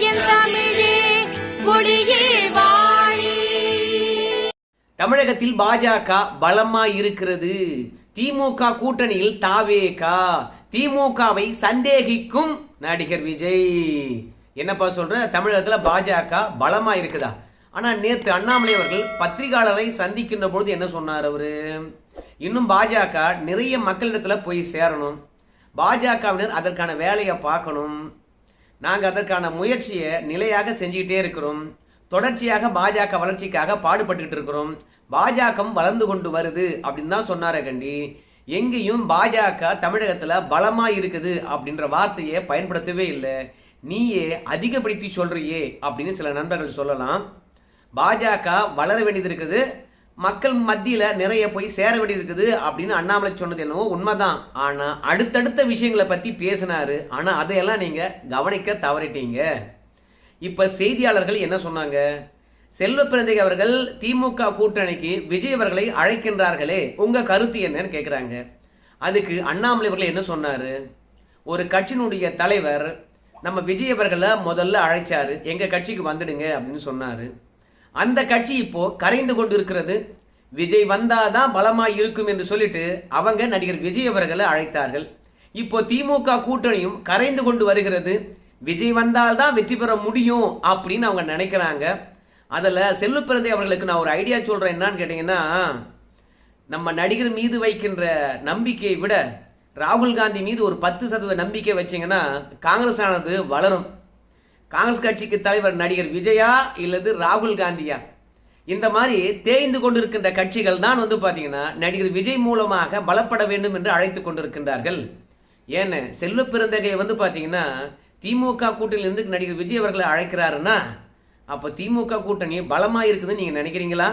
என் தமிழே வாழி. தமிழகத்தில் பாஜக பலமா இருக்கிறது திமுக கூட்டணியில் தாவேகா. திமுகவை சந்தேகிக்கும் நடிகர் விஜய். என்னப்பா சொல்ற? தமிழகத்துல பாஜக பலமா இருக்குதா ஆனா நேத்து அண்ணாமலை அவர்கள் பத்திரிகையாளரை சந்திக்கின்ற பொழுது என்ன சொன்னார் அவரு? இன்னும் பாஜக நிறைய மக்களிடத்துல போய் சேரணும். பாஜகவினர் அதற்கான வேலையை பார்க்கணும். நாங்கள் அதற்கான முயற்சியை நிலையாக செஞ்சுக்கிட்டே இருக்கிறோம். தொடர்ச்சியாக பாஜக வளர்ச்சிக்காக பாடுபட்டுக்கிட்டு இருக்கிறோம். பாஜகம் வளர்ந்து கொண்டு வருது அப்படின்னு தான் சொன்னாரே கண்டி. எங்கேயும் பாஜக தமிழகத்தில் பலமாக இருக்குது அப்படின்ற வார்த்தையை பயன்படுத்தவே இல்லை. நீயே அதிகப்படுத்தி சொல்றியே அப்படின்னு சில நண்பர்கள் சொல்லலாம். பாஜக வளர வேண்டியது இருக்குது. மக்கள் மத்தியில் நிறைய போய் சேர வேண்டியது இருக்குது அப்படின்னு அண்ணாமலை சொன்னது என்னவோ உண்மைதான். ஆனால் அடுத்தடுத்த விஷயங்களை பற்றி பேசினாரு. ஆனால் அதையெல்லாம் நீங்கள் கவனிக்க தவறிட்டீங்க. இப்போ செய்தியாளர்கள் என்ன சொன்னாங்க? செல்வ பிறந்தை அவர்கள் திமுக கூட்டணிக்கு விஜய் அவர்களை அழைக்கின்றார்களே. உங்கள் கருத்து என்னன்னு கேட்குறாங்க அதுக்கு அண்ணாமலை அவர்கள் என்ன சொன்னார்? ஒரு கட்சியினுடைய தலைவர் நம்ம விஜய் அவர்களை முதல்ல அழைச்சாரு. எங்கள் கட்சிக்கு வந்துடுங்க அப்படின்னு சொன்னார். அந்த கட்சி இப்போ கரைந்து கொண்டு இருக்கிறது விஜய் வந்தாதான் பலமாக இருக்கும் என்று சொல்லிட்டு அவங்க நடிகர் விஜய் அவர்களை அழைத்தார்கள். இப்போ திமுக கூட்டணியும் கரைந்து கொண்டு வருகிறது. விஜய் வந்தால்தான் வெற்றி பெற முடியும் அப்படின்னு அவங்க நினைக்கிறாங்க. அதில் செல்வ அவர்களுக்கு நான் ஒரு ஐடியா சொல்கிறேன் என்னன்னு கேட்டிங்கன்னா நம்ம நடிகர் மீது வைக்கின்ற நம்பிக்கையை விட ராகுல் காந்தி மீது ஒரு பத்து சதவீத நம்பிக்கை வச்சிங்கன்னா காங்கிரஸ் ஆனது வளரும். காங்கிரஸ் கட்சிக்கு தலைவர் நடிகர் விஜயா இல்லது ராகுல் காந்தியா? இந்த மாதிரி தேய்ந்து கொண்டிருக்கின்ற கட்சிகள் தான் வந்து பார்த்தீங்கன்னா நடிகர் விஜய் மூலமாக பலப்பட வேண்டும் என்று அழைத்து கொண்டிருக்கின்றார்கள். ஏன்னு செல்வ பிறந்தகையை வந்து பார்த்தீங்கன்னா திமுக கூட்டணியிலிருந்து நடிகர் விஜய் அவர்களை அழைக்கிறாருன்னா அப்போ திமுக கூட்டணி பலமாக இருக்குதுன்னு நீங்கள் நினைக்கிறீங்களா?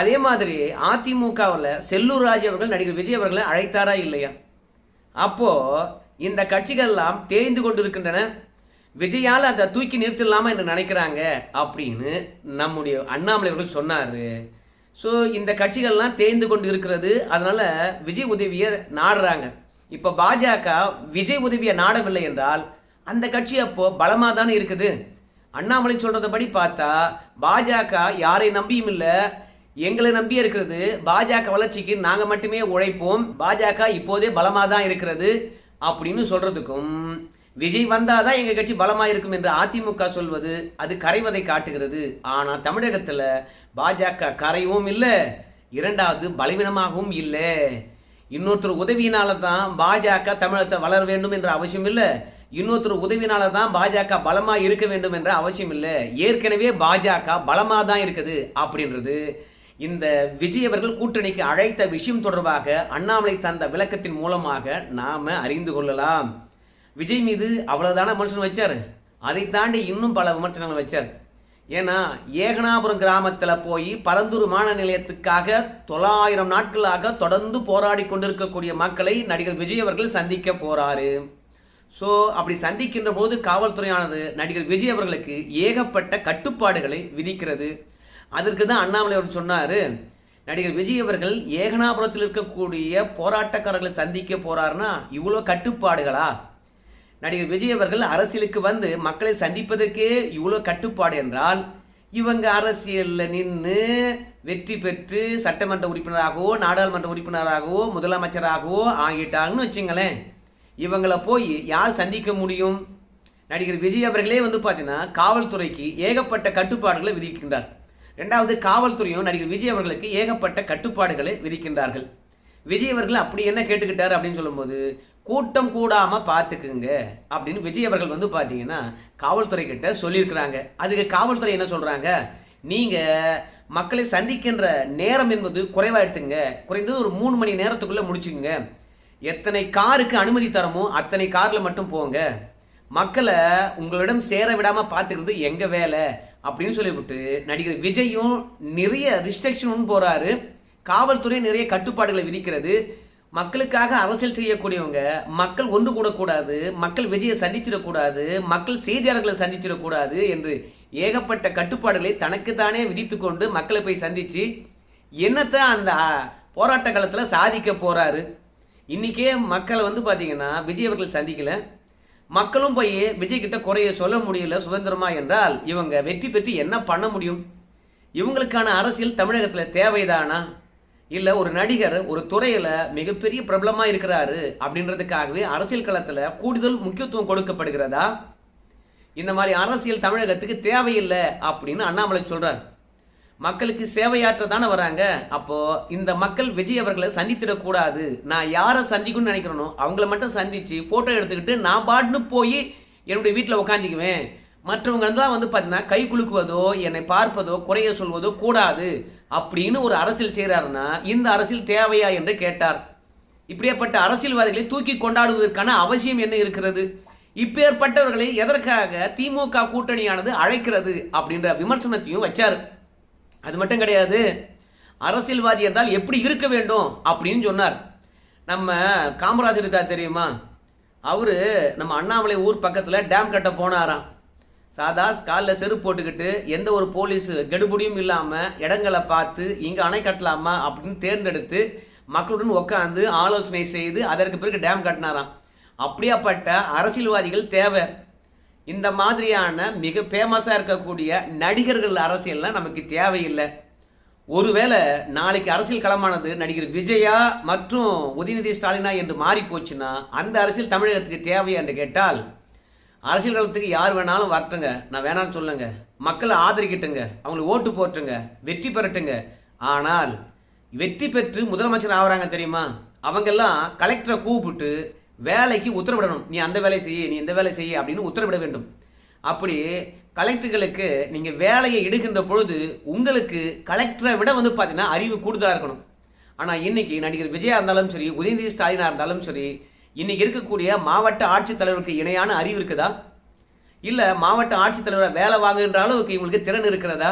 அதே மாதிரி அதிமுகவில் செல்லூர் ராஜ் அவர்கள் நடிகர் விஜய் அவர்களை அழைத்தாரா இல்லையா? அப்போது இந்த கட்சிகள்லாம் தேய்ந்து கொண்டிருக்கின்றன. விஜயால் அதை தூக்கி நிறுத்திடலாமா என்று நினைக்கிறாங்க அப்படின்னு நம்முடைய அண்ணாமலை அவர்கள் சொன்னார். ஸோ இந்த கட்சிகள்லாம் தேய்ந்து கொண்டு இருக்கிறது. அதனால் விஜய் உதவியை நாடுறாங்க. இப்போ பாஜக விஜய் உதவியை நாடவில்லை என்றால் அந்த கட்சி அப்போது பலமாக தானே இருக்குது. அண்ணாமலை சொல்கிறதபடி பார்த்தா பாஜக யாரை நம்பியும் இல்லை. எங்களை நம்பியே இருக்கிறது பாஜக வளர்ச்சிக்கு நாங்கள் மட்டுமே உழைப்போம். பாஜக இப்போதே பலமாக தான் இருக்கிறது அப்படின்னு சொல்கிறதுக்கும் விஜய் வந்தாதான் எங்கள் கட்சி பலமாக இருக்கும் என்று அதிமுக சொல்வது அது கரைவதை காட்டுகிறது. ஆனால் தமிழகத்தில் பாஜக கரையவும் இல்லை இரண்டாவது பலவீனமாகவும் இல்லை. இன்னொருத்தர் உதவியினால தான் பாஜக தமிழகத்தை வளர வேண்டும் என்ற அவசியம் இல்லை. இன்னொருத்தர் உதவினால தான் பாஜக பலமாக இருக்க வேண்டும் என்ற அவசியம் இல்லை. ஏற்கனவே பாஜக பலமாக தான் இருக்குது அப்படின்றது. இந்த விஜய் அவர்கள் கூட்டணிக்கு அழைத்த விஷயம் தொடர்பாக அண்ணாமலை தந்த விளக்கத்தின் மூலமாக நாம் அறிந்து கொள்ளலாம். விஜய் மீது அவ்வளவுதான விமர்சனம் வச்சாரு? அதை தாண்டி இன்னும் பல விமர்சனங்கள் வச்சார். ஏன்னா ஏகனாபுரம் கிராமத்தில் போய் பரந்தூர் விமான நிலையத்துக்காக தொள்ளாயிரம் நாட்களாக தொடர்ந்து போராடி கொண்டிருக்கக்கூடிய மக்களை நடிகர் விஜய் அவர்கள் சந்திக்க போறாரு. ஸோ அப்படி சந்திக்கின்ற போது காவல்துறையானது நடிகர் விஜய் அவர்களுக்கு ஏகப்பட்ட கட்டுப்பாடுகளை விதிக்கிறது. அதற்கு தான் அண்ணாமலை அவர் சொன்னார் நடிகர் விஜய் அவர்கள் ஏகனாபுரத்தில் இருக்கக்கூடிய போராட்டக்காரர்களை சந்திக்க போறாருன்னா இவ்வளோ கட்டுப்பாடுகளா? நடிகர் விஜய் அவர்கள் அரசியலுக்கு வந்து மக்களை சந்திப்பதற்கே இவ்வளோ கட்டுப்பாடு என்றால் இவங்க அரசியலில் நின்று வெற்றி பெற்று சட்டமன்ற உறுப்பினராகவோ நாடாளுமன்ற உறுப்பினராகவோ முதலமைச்சராகவோ ஆகிட்டாங்கன்னு வச்சுங்களேன். இவங்களை போய் யார் சந்திக்க முடியும்? நடிகர் விஜய் அவர்களே வந்து பார்த்தீங்கன்னா காவல்துறைக்கு ஏகப்பட்ட கட்டுப்பாடுகளை விதிக்கின்றார். ரெண்டாவது காவல்துறையும் நடிகர் விஜய் அவர்களுக்கு ஏகப்பட்ட கட்டுப்பாடுகளை விதிக்கின்றார்கள். விஜய் அவர்கள் அப்படி என்ன கேட்டுக்கிட்டார் அப்படின்னு சொல்லும்போது கூட்டம் கூடாமல் பார்த்துக்குங்க அப்படின்னு விஜய் அவர்கள் வந்து பார்த்தீங்கன்னா காவல்துறை கிட்ட சொல்லியிருக்கிறாங்க. அதுக்கு காவல்துறை என்ன சொல்கிறாங்க நீங்கள் மக்களை சந்திக்கின்ற நேரம் என்பது குறைவாக எடுத்துங்க. குறைந்தது ஒரு மூணு மணி நேரத்துக்குள்ளே முடிச்சுக்குங்க. எத்தனை காருக்கு அனுமதி தரமோ அத்தனை காரில் மட்டும் போங்க. மக்களை உங்களிடம் சேர விடாமல் பார்த்துக்கிறது எங்கள் வேலை? அப்படின்னு சொல்லிவிட்டு நடிகர் விஜயும் நிறைய ரிஸ்ட்ரிக்ஷன் போகிறாரு காவல்துறை நிறைய கட்டுப்பாடுகளை விதிக்கிறது. மக்களுக்காக அரசியல் செய்யக்கூடியவங்க மக்கள் ஒன்று கூடக்கூடாது மக்கள் விஜயை சந்திச்சிடக்கூடாது மக்கள் செய்தியாளர்களை சந்திச்சிடக்கூடாது என்று ஏகப்பட்ட கட்டுப்பாடுகளை தனக்குத்தானே விதித்துக்கொண்டு மக்களை போய் சந்திச்சு என்னத்தை அந்த போராட்ட காலத்தில் சாதிக்க போறாரு. இன்னைக்கே மக்களை வந்து பார்த்தீங்கன்னா விஜய் அவர்கள் சந்திக்கல. மக்களும் போய் விஜய்கிட்ட குறைய சொல்ல முடியல சுதந்திரமா என்றால் இவங்க வெற்றி பெற்று என்ன பண்ண முடியும்? இவங்களுக்கான அரசியல் தமிழகத்தில் தேவைதானா? இல்ல ஒரு நடிகர் ஒரு துறையில மிகப்பெரிய பிரபலமா இருக்கிறாரு அப்படின்றதுக்காகவே அரசியல் களத்துல கூடுதல் முக்கியத்துவம் கொடுக்கப்படுகிறதா? இந்த மாதிரி அரசியல் தமிழகத்துக்கு தேவையில்லை அப்படின்னு அண்ணாமலை சொல்கிறார் மக்களுக்கு சேவையாற்ற தானே வராங்க. அப்போ இந்த மக்கள் விஜய் அவர்களை சந்தித்திடக்கூடாது நான் யாரை சந்திக்கணும்னு நினைக்கிறேனோ அவங்கள மட்டும் சந்திச்சு போட்டோ எடுத்துக்கிட்டு நான் பாட்டுன்னு போய் என்னுடைய வீட்டில் உட்காந்துக்குவேன் மற்றவங்க தான் வந்து பார்த்தீங்கன்னா கை குலுக்குவதோ என்னை பார்ப்பதோ குறைய சொல்வதோ கூடாது. அப்படின்னு ஒரு அரசியல் செய்கிறாருன்னா இந்த அரசியல் தேவையா என்று கேட்டார். இப்படியாப்பட்ட அரசியல்வாதிகளை தூக்கி கொண்டாடுவதற்கான அவசியம் என்ன இருக்கிறது? இப்பேற்பட்டவர்களை எதற்காக திமுக கூட்டணியானது அழைக்கிறது அப்படின்ற விமர்சனத்தையும் வச்சார். அது மட்டும் கிடையாது அரசியல்வாதி என்றால் எப்படி இருக்க வேண்டும் அப்படின்னு சொன்னார். நம்ம காமராஜர் இருக்கார் தெரியுமா? அவரு நம்ம அண்ணாமலை ஊர் பக்கத்தில் டேம் கட்ட போனாராம். சாதா காலில் செருப்பு போட்டுக்கிட்டு எந்த ஒரு போலீஸ் கெடுபடியும் இல்லாமல் இடங்களை பார்த்து இங்கே அணை கட்டலாமா? அப்படின்னு தேர்ந்தெடுத்து மக்களுடன் உட்காந்து ஆலோசனை செய்து அதற்கு பிறகு டேம் கட்டினாராம். அப்படியாப்பட்ட அரசியல்வாதிகள் தேவை. இந்த மாதிரியான மிக ஃபேமஸாக இருக்கக்கூடிய நடிகர்கள் அரசியல்லாம் நமக்கு தேவையில்லை. ஒருவேளை நாளைக்கு அரசியல் களமானது நடிகர் விஜயா மற்றும் உதயநிதி ஸ்டாலினா என்று மாறி போச்சுன்னா அந்த அரசியல் தமிழகத்துக்கு தேவையா என்று கேட்டால் அரசியல் களத்துக்கு யார் வேணாலும் வரட்டுங்க. நான் வேணாம்னு சொல்லுங்க. மக்களை ஆதரிக்கட்டுங்க. அவங்களுக்கு ஓட்டு போட்டுங்க வெற்றி பெறட்டுங்க. ஆனால் வெற்றி பெற்று முதலமைச்சர் ஆகுறாங்க தெரியுமா? அவங்கெல்லாம் கலெக்டரை கூப்பிட்டு வேலைக்கு உத்தரவிடணும். நீ அந்த வேலையை செய்ய நீ இந்த வேலை செய்ய அப்படின்னு உத்தரவிட வேண்டும். அப்படி கலெக்டர்களுக்கு நீங்கள் வேலையை எடுக்கின்ற பொழுது உங்களுக்கு கலெக்டரை விட வந்து பார்த்தீங்கன்னா அறிவு கூடுதலாக இருக்கணும். ஆனால் இன்னைக்கு நடிகர் விஜயா இருந்தாலும் சரி உதயநிதி ஸ்டாலினாக இருந்தாலும் சரி இன்னைக்கு இருக்கக்கூடிய மாவட்ட ஆட்சித்தலைவருக்கு இணையான அறிவு இருக்குதா? இல்லை மாவட்ட ஆட்சித்தலைவரை வேலை வாங்குகின்ற அளவுக்கு இவங்களுக்கு திறன் இருக்கிறதா?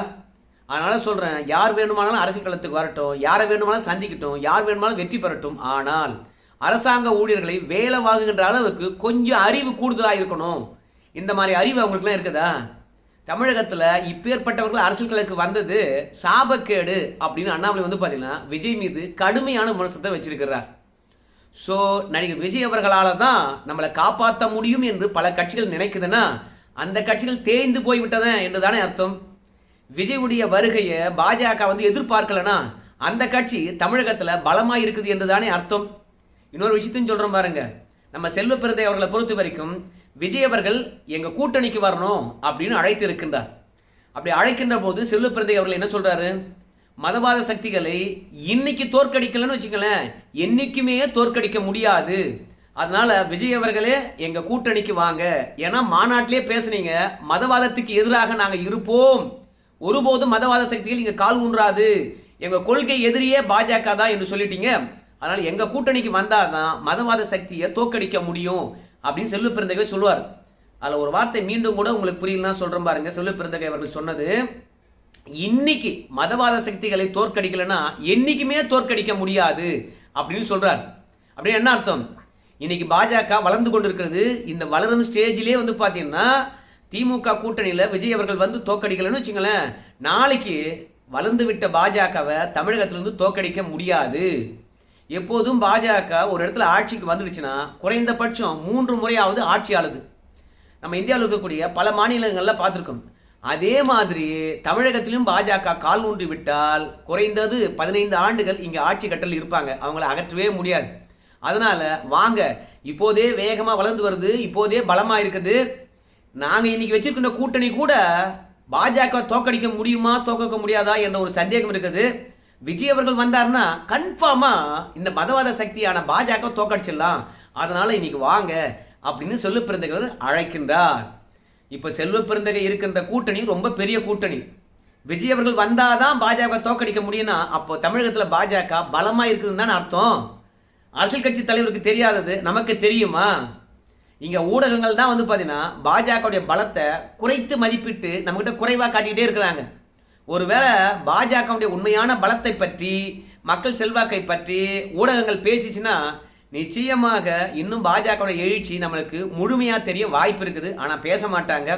அதனால சொல்றேன் யார் வேணுமானாலும் அரசியல் களத்துக்கு வரட்டும் யாரை வேணுமானாலும் சந்திக்கட்டும் யார் வேணுமானாலும் வெற்றி பெறட்டும். ஆனால் அரசாங்க ஊழியர்களை வேலை வாங்குகின்ற அளவுக்கு கொஞ்சம் அறிவு கூடுதலாக இருக்கணும். இந்த மாதிரி அறிவு அவங்களுக்குலாம் இருக்குதா? தமிழகத்தில் இப்பேற்பட்டவர்கள் அரசியல்களுக்கு வந்தது சாபக்கேடு அப்படின்னு அண்ணாமலை வந்து பார்த்தீங்கன்னா விஜய் மீது கடுமையான விமர்சனத்தை வச்சிருக்கிறார். ஸோ நடிகர் விஜய் அவர்களால் தான் நம்மளை காப்பாற்ற முடியும் என்று பல கட்சிகள் நினைக்குதுன்னா அந்த கட்சிகள் தேய்ந்து போய்விட்டதன் என்று தானே அர்த்தம். விஜயுடைய வருகையை பாஜக வந்து எதிர்பார்க்கலனா அந்த கட்சி தமிழகத்தில் பலமாக இருக்குது என்று தானே அர்த்தம். இன்னொரு விஷயத்தையும் சொல்கிறோம் பாருங்க. நம்ம செல்வ பிரதே அவர்களை பொறுத்த வரைக்கும் விஜய் அவர்கள் எங்கள் கூட்டணிக்கு வரணும் அப்படின்னு அழைத்து இருக்கின்றார் அப்படி அழைக்கின்ற போது செல்வ பிறந்தை அவர்கள் என்ன சொல்கிறாரு மதவாத சக்திகளை இன்னைக்கு தோற்கடிக்கலன்னு வச்சுக்கலேன் என்னைக்குமே தோற்கடிக்க முடியாது. அதனால விஜய் அவர்களே எங்க கூட்டணிக்கு வாங்க. ஏன்னா மாநாட்டிலே பேசுனீங்க மதவாதத்துக்கு எதிராக நாங்கள் இருப்போம். ஒருபோதும் மதவாத சக்திகள் இங்க கால் ஊன்றாது. எங்க கொள்கை எதிரியே பாஜக தான் என்று சொல்லிட்டீங்க. அதனால எங்க கூட்டணிக்கு வந்தாதான் மதவாத சக்தியை தோற்கடிக்க முடியும் அப்படின்னு செல்வ பிறந்தகை சொல்லுவார். அதுல ஒரு வார்த்தை மீண்டும் கூட உங்களுக்கு புரியலன்னா சொல்றேன் பாருங்க. செல்வ பிறந்தகை அவர்கள் சொன்னது இன்னைக்கு மதவாத சக்திகளை தோற்கடிக்கலைன்னா என்னைக்குமே தோற்கடிக்க முடியாது அப்படின்னு சொல்றார். அப்படின்னு என்ன அர்த்தம்? இன்னைக்கு பாஜக வளர்ந்து கொண்டிருக்கிறது. இந்த வளரும் ஸ்டேஜிலே வந்து பார்த்தீங்கன்னா திமுக கூட்டணியில் விஜய் அவர்கள் வந்து தோற்கடிக்கலன்னு வச்சுங்களேன் நாளைக்கு வளர்ந்து விட்ட பாஜகவை தமிழகத்திலிருந்து தோற்கடிக்க முடியாது. எப்போதும் பாஜக ஒரு இடத்துல ஆட்சிக்கு வந்துடுச்சுன்னா குறைந்தபட்சம் மூன்று முறையாவது ஆட்சி ஆளுது நம்ம இந்தியாவில் இருக்கக்கூடிய பல மாநிலங்களில் பார்த்துருக்கோம். அதே மாதிரி தமிழகத்திலும் பாஜக கால் ஊன்றி விட்டால் குறைந்தது பதினைந்து ஆண்டுகள் இங்கே ஆட்சி கட்டல் இருப்பாங்க. அவங்கள அகற்றவே முடியாது. அதனால வாங்க இப்போதே வேகமாக வளர்ந்து வருது இப்போதே பலமாக இருக்குது. நாங்கள் இன்னைக்கு வச்சிருக்கின்ற கூட்டணி கூட பாஜக தோக்கடிக்க முடியுமா தோக்கடிக்க முடியாதா என்ற ஒரு சந்தேகம் இருக்குது. விஜய் அவர்கள் வந்தாருன்னா கன்ஃபார்மா இந்த மதவாத சக்தியான பாஜக தோக்கடிச்சிடலாம். அதனால இன்னைக்கு வாங்க அப்படின்னு சொல்லு பிறந்தவர் அழைக்கின்றார். இப்ப செல்வ பிறந்தகை இருக்கின்ற கூட்டணி ரொம்ப பெரிய கூட்டணி. விஜய் அவர்கள் வந்தாதான் பாஜக தோக்கடிக்க முடியும்னா அப்போ தமிழகத்துல பாஜக பலமா இருக்குதுன்னு தானே அர்த்தம். அரசியல் கட்சி தலைவருக்கு தெரியாதது நமக்கு தெரியுமா? இங்க ஊடகங்கள் தான் வந்து பாத்தீங்கன்னா பாஜகவுடைய பலத்தை குறைத்து மதிப்பிட்டு நம்மகிட்ட குறைவா காட்டிக்கிட்டே இருக்கிறாங்க. ஒருவேளை பாஜகவுடைய உண்மையான பலத்தை பற்றி மக்கள் செல்வாக்கை பற்றி ஊடகங்கள் பேசிச்சுன்னா நிச்சயமாக இன்னும் பாஜகவோட எழுச்சி நம்மளுக்கு முழுமையாக தெரிய வாய்ப்பு இருக்குது. ஆனால் பேச மாட்டாங்க.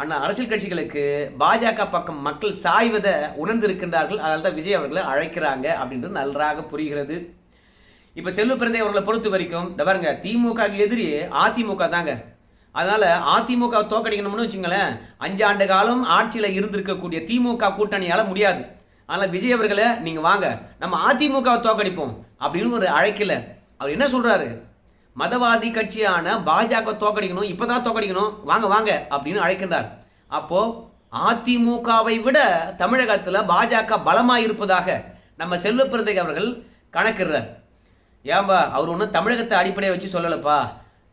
ஆனால் அரசியல் கட்சிகளுக்கு பாஜக பக்கம் மக்கள் சாய்வதை உணர்ந்திருக்கின்றார்கள். அதனால தான் விஜய் அவர்களை அழைக்கிறாங்க அப்படின்றது நன்றாக புரிகிறது. இப்போ செல்வ பிறந்தை அவர்களை பொறுத்த வரைக்கும் இந்த பாருங்க திமுக எதிரி அதிமுக தாங்க. அதனால அதிமுக தோக்கடிக்கணும்னு வச்சுங்களேன் அஞ்சு ஆண்டு காலம் ஆட்சியில் இருந்திருக்கக்கூடிய திமுக கூட்டணியால் முடியாது. அதனால் விஜய் அவர்களை நீங்கள் வாங்க நம்ம அதிமுகவை தோக்கடிப்போம் அப்படின்னு ஒரு அழைக்கலை. அவர் என்ன சொல்றாரு? மதவாதி கட்சியான பாஜக தோக்கடிக்கணும் இப்பதான் தோக்கடிக்கணும். வாங்க வாங்க அப்படின்னு அழைக்கின்றார். அப்போ அதிமுகவை விட தமிழகத்தில் பாஜக பலமாக இருப்பதாக நம்ம செல்வ பிறந்தகை அவர்கள் கணக்கிடுறார். ஏன்பா அவர் ஒன்றும் தமிழகத்தை அடிப்படையை வச்சு சொல்லலப்பா?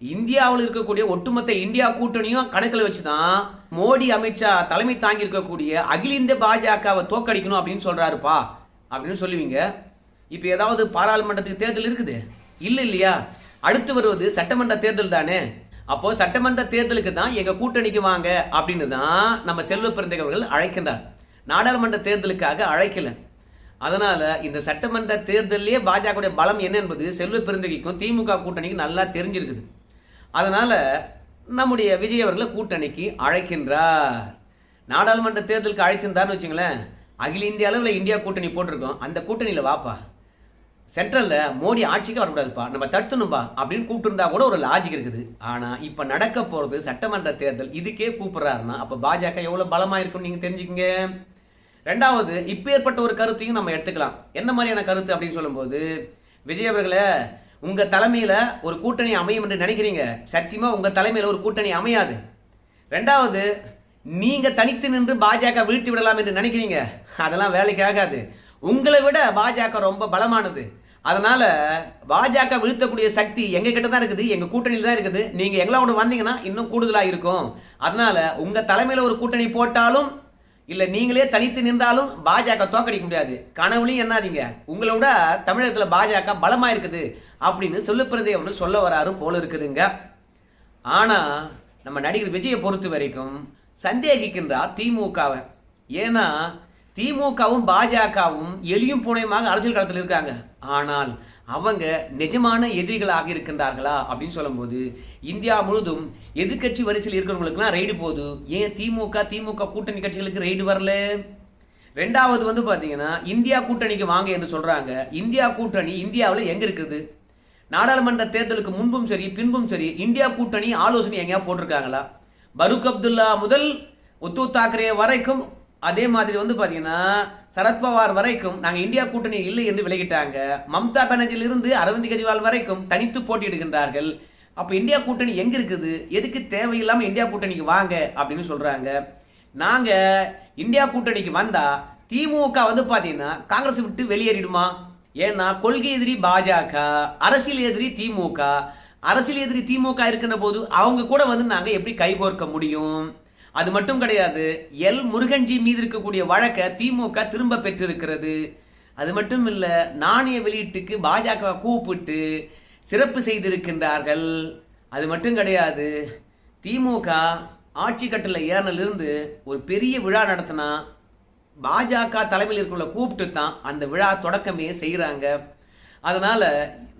இந்தியாவில் இருக்கக்கூடிய ஒட்டுமொத்த இந்தியா கூட்டணியும் கணக்கில் வச்சு தான் மோடி அமித்ஷா தலைமை தாங்கி இருக்கக்கூடிய அகில இந்திய பாஜகவை தோக்கடிக்கணும் அப்படின்னு சொல்றாருப்பா. அப்படின்னு சொல்லுவீங்க. இப்போ ஏதாவது பாராளுமன்றத்துக்கு தேர்தல் இருக்குது? இல்லை இல்லையா? அடுத்து வருவது சட்டமன்ற தேர்தல் தானே? அப்போ சட்டமன்ற தேர்தலுக்கு தான் எங்க கூட்டணிக்கு வாங்க அப்படின்னு தான் நம்ம செல்வ பிறந்தவர்கள் அழைக்கின்றார். நாடாளுமன்ற தேர்தலுக்காக அழைக்கல. அதனால இந்த சட்டமன்ற தேர்தலிலே பாஜகவுடைய பலம் என்ன என்பது செல்வ பெருந்தகைக்கும் திமுக கூட்டணிக்கும் நல்லா தெரிஞ்சிருக்குது. அதனால நம்முடைய விஜய் அவர்களை கூட்டணிக்கு அழைக்கின்றார். நாடாளுமன்ற தேர்தலுக்கு அழைச்சிருந்தார்னு வச்சுங்களேன் அகில இந்திய அளவில் இந்தியா கூட்டணி போட்டிருக்கோம். அந்த கூட்டணியில் வாப்பா. சென்ட்ரலில் மோடி ஆட்சிக்கு வரக்கூடாதுப்பா. நம்ம தடுத்தணும்பா அப்படின்னு கூப்பிட்டுருந்தா கூட ஒரு லாஜிக் இருக்குது. ஆனால் இப்போ நடக்க போகிறது சட்டமன்ற தேர்தல் இதுக்கே கூப்பிட்றாருன்னா அப்போ பாஜக எவ்வளோ பலமாக இருக்கும்னு நீங்கள் தெரிஞ்சுக்கங்க. ரெண்டாவது இப்போ ஏற்பட்ட ஒரு கருத்தையும் நம்ம எடுத்துக்கலாம். என்ன மாதிரியான கருத்து அப்படின்னு சொல்லும்போது விஜய் அவர்களே உங்கள் தலைமையில் ஒரு கூட்டணி அமையும் என்று நினைக்கிறீங்க. சத்தியமாக உங்கள் தலைமையில் ஒரு கூட்டணி அமையாது. ரெண்டாவது நீங்கள் தனித்து நின்று பாஜக வீழ்த்தி விடலாம் என்று நினைக்கிறீங்க. அதெல்லாம் வேலைக்கு ஆகாது. உங்களை விட பாஜக ரொம்ப பலமானது. அதனால பாஜக வீழ்த்தக்கூடிய சக்தி எங்க கிட்ட தான் இருக்குது எங்க கூட்டணியில் தான் இருக்குது. நீங்க எங்களோட வந்தீங்கன்னா இன்னும் கூடுதலாக இருக்கும். அதனால உங்க தலைமையில் ஒரு கூட்டணி போட்டாலும் இல்லை நீங்களே தனித்து நின்றாலும் பாஜக தோக்கடிக்க முடியாது. கனவுலையும் என்னாதீங்க உங்களை விட பாஜக பலமா இருக்குது அப்படின்னு சொல்லுப்பிரதே அவர்கள் சொல்ல வராரு போல இருக்குதுங்க. ஆனா நம்ம நடிகர் விஜயை பொறுத்த வரைக்கும் சந்தேகிக்கின்றார் திமுகவை. ஏன்னா திமுகவும் பாஜகவும் எளியும் பூனையுமாக அரசியல் களத்தில் இருக்காங்க. ஆனால் அவங்க நிஜமான எதிரிகளாக இருக்கின்றார்களா அப்படின்னு சொல்லும்போது இந்தியா முழுதும் எதிர்க்கட்சி வரிசையில் இருக்கிறவங்களுக்குலாம் ரைடு போகுது ஏன் திமுக திமுக கூட்டணி கட்சிகளுக்கு ரைடு வரல? ரெண்டாவது வந்து பார்த்தீங்கன்னா இந்தியா கூட்டணிக்கு வாங்க என்று சொல்கிறாங்க இந்தியா கூட்டணி இந்தியாவில் எங்கே இருக்குது? நாடாளுமன்ற தேர்தலுக்கு முன்பும் சரி பின்பும் சரி இந்தியா கூட்டணி ஆலோசனை எங்கேயா போட்டிருக்காங்களா? பரூக் அப்துல்லா முதல் உத்தவ் தாக்கரே வரைக்கும் அதே மாதிரி வந்து பாத்தீங்கன்னா சரத்பவார் வரைக்கும் நாங்க இந்தியா கூட்டணி இல்லை என்று விலகிட்டாங்க. மம்தா பானர்ஜியில் இருந்து அரவிந்த் கெஜ்ரிவால் வரைக்கும் தனித்து போட்டியிடுகின்றார்கள். அப்ப இந்தியா கூட்டணி எங்க இருக்குது? எதுக்கு தேவையில்லாம இந்தியா கூட்டணிக்கு வாங்க அப்படின்னு சொல்றாங்க. நாங்க இந்தியா கூட்டணிக்கு வந்தா திமுக வந்து பாத்தீங்கன்னா காங்கிரஸ் விட்டு வெளியேறிடுமா? ஏன்னா கொள்கை எதிரி பாஜக அரசியல் எதிரி திமுக. அரசியல் எதிரி திமுக இருக்கின்ற போது அவங்க கூட வந்து நாங்க எப்படி கைகோர்க்க முடியும்? அது மட்டும் கிடையாது எல் முருகன்ஜி மீது இருக்கக்கூடிய வழக்கை திமுக திரும்ப பெற்றிருக்கிறது. அது மட்டும் இல்லை நாணய வெளியீட்டுக்கு பாஜக கூப்பிட்டு சிறப்பு செய்திருக்கின்றார்கள். அது மட்டும் கிடையாது திமுக ஆட்சி கட்டில் ஏறினிலிருந்து ஒரு பெரிய விழா நடத்தினா பாஜக தலைமையில் இருக்கிற கூப்பிட்டு தான் அந்த விழா தொடக்கமே செய்கிறாங்க அதனால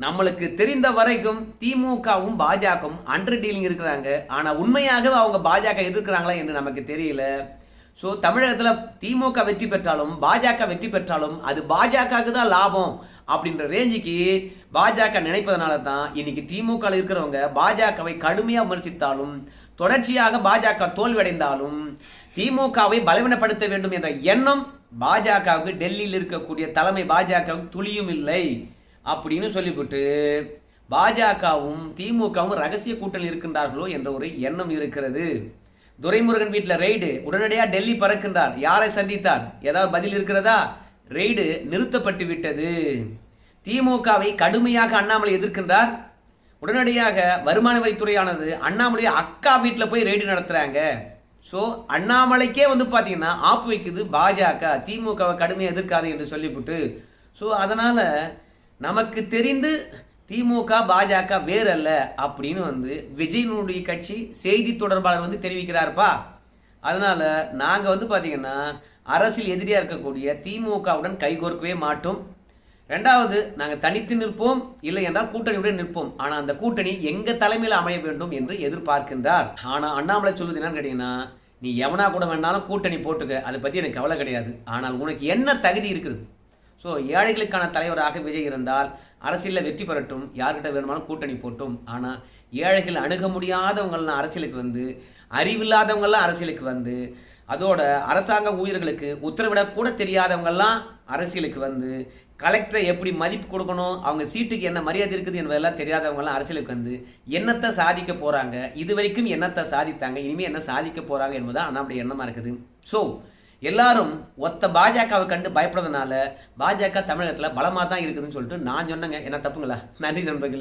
நம்மளுக்கு தெரிந்த வரைக்கும் திமுகவும் பாஜகவும் அண்டர் டீலிங் இருக்கிறாங்க. ஆனா உண்மையாகவே அவங்க பாஜக எதிர்க்கிறாங்களா என்று நமக்கு தெரியல. ஸோ தமிழகத்தில் திமுக வெற்றி பெற்றாலும் பாஜக வெற்றி பெற்றாலும் அது பாஜகவுக்கு தான் லாபம் அப்படின்ற ரேஞ்சுக்கு பாஜக நினைப்பதனால தான் இன்னைக்கு திமுகவில் இருக்கிறவங்க பாஜகவை கடுமையாக விமர்சித்தாலும் தொடர்ச்சியாக பாஜக தோல்வியடைந்தாலும் திமுகவை பலவீனப்படுத்த வேண்டும் என்ற எண்ணம் பாஜகவுக்கு டெல்லியில் இருக்கக்கூடிய தலைமை பாஜகவுக்கு துளியும் இல்லை. அப்படின்னு சொல்லிவிட்டு பாஜகவும் திமுகவும் ரகசிய கூட்டணி இருக்கின்றார்களோ என்ற ஒரு எண்ணம் இருக்கிறது. துரைமுருகன் வீட்டில் ரெய்டு உடனடியாக டெல்லி பறக்கின்றார். யாரை சந்தித்தார்? ஏதாவது பதில் இருக்கிறதா? ரெய்டு நிறுத்தப்பட்டு விட்டது. திமுகவை கடுமையாக அண்ணாமலை எதிர்க்கின்றார். உடனடியாக வருமான வரித்துறையானது அண்ணாமலை அக்கா வீட்டில் போய் ரெய்டு நடத்துகிறாங்க ஸோ அண்ணாமலைக்கே வந்து பார்த்தீங்கன்னா ஆப்பு வைக்குது பாஜக. திமுகவை கடுமையாக எதிர்க்காது என்று சொல்லிவிட்டு ஸோ அதனால் நமக்கு தெரிந்து திமுக பாஜக வேறல்ல அப்படின்னு வந்து விஜயனுடைய கட்சி செய்தி தொடர்பாளர் வந்து தெரிவிக்கிறாருப்பா. அதனால நாங்க வந்து பாத்தீங்கன்னா அரசியல் எதிரியா இருக்கக்கூடிய திமுகவுடன் கைகோர்க்கவே மாட்டோம். ரெண்டாவது நாங்கள் தனித்து நிற்போம் இல்லை என்றால் கூட்டணியுடன் நிற்போம். ஆனா அந்த கூட்டணி எங்க தலைமையில் அமைய வேண்டும் என்று எதிர்பார்க்கின்றார். ஆனா அண்ணாமலை சொல்வது என்னன்னு கேட்டீங்கன்னா நீ எவனா கூட வேணாலும் கூட்டணி போட்டுக்க அதை பத்தி எனக்கு கவலை கிடையாது. ஆனால் உனக்கு என்ன தகுதி இருக்குது ஸோ ஏழைகளுக்கான தலைவராக விஜய் இருந்தால் அரசியலில் வெற்றி பெறட்டும் யார்கிட்ட வேணுமாலும் கூட்டணி போட்டும். ஆனால் ஏழைகள் அணுக முடியாதவங்கள்லாம் அரசியலுக்கு வந்து அறிவில்லாதவங்கள்லாம் அரசியலுக்கு வந்து அதோட அரசாங்க ஊழியர்களுக்கு உத்தரவிடக்கூட தெரியாதவங்கள்லாம் தெரியாதவங்கெல்லாம் அரசியலுக்கு வந்து கலெக்டரை எப்படி மதிப்பு கொடுக்கணும் அவங்க சீட்டுக்கு என்ன மரியாதை இருக்குது என்பதெல்லாம் தெரியாதவங்கலாம் அரசியலுக்கு வந்து என்னத்தை சாதிக்க போகிறாங்க இது வரைக்கும் என்னத்தை சாதித்தாங்க இனிமேல் என்ன சாதிக்க போகிறாங்க என்பதுதான் அண்ணாவுடைய எண்ணமாக இருக்குது. ஸோ எல்லாரும் ஒத்த பாஜகவை கண்டு பயப்படுறதுனால பாஜக தமிழகத்தில் பலமாக தான் இருக்குதுன்னு சொல்லிட்டு நான் சொன்னேங்க. என்ன தப்புங்களா? நன்றி நண்பர்களே.